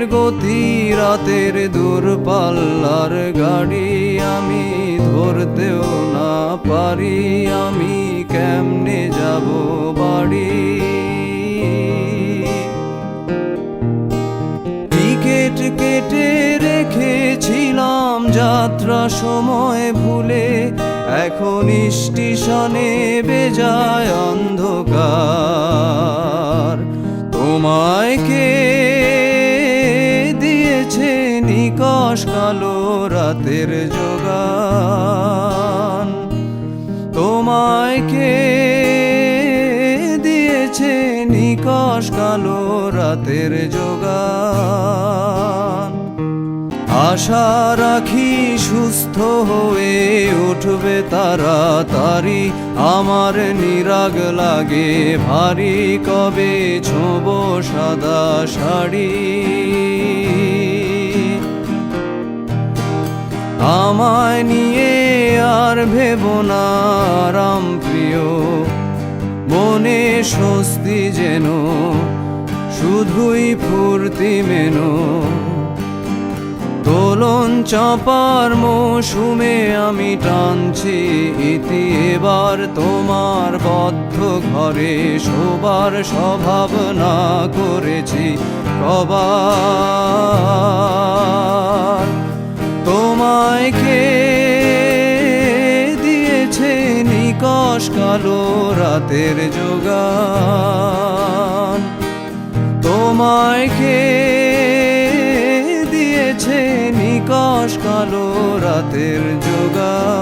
দিনের গতি, রাতের দূরপাল্লার গাড়ি আমি ধরতেও না পারি। আমি কেমনে যাব বাড়ি? টিকেট কেটে রেখেছিলাম যাত্রা সময় ভুলে। এখন স্টেশনে বেজায় অন্ধকার। তোমায় কে নিকশ কালো রাতের যোগান। তোমায় কে দিয়েছে? নিকশ কালো রাতের যোগান। আশা রাখি সুস্থ হয়ে উঠবে তারা, তারি আমার নিরাগ লাগে। ভারী কবে ছোব সাদা শাড়ি। আমায় নিয়ে আর ভেব না, রাম প্রিয়। মনে স্বস্তি যেন, শুধুই ফুর্তি মেনো। দোলন চাপার মৌসুমে আমি টানছি ইতি, এবার তোমার বদ্ধ ঘরে শোবার স্বভাব না করেছি। কবার কালো রাতের যোগান তোমায় খে দিয়েছে নিকশ কালো রাতের যোগান?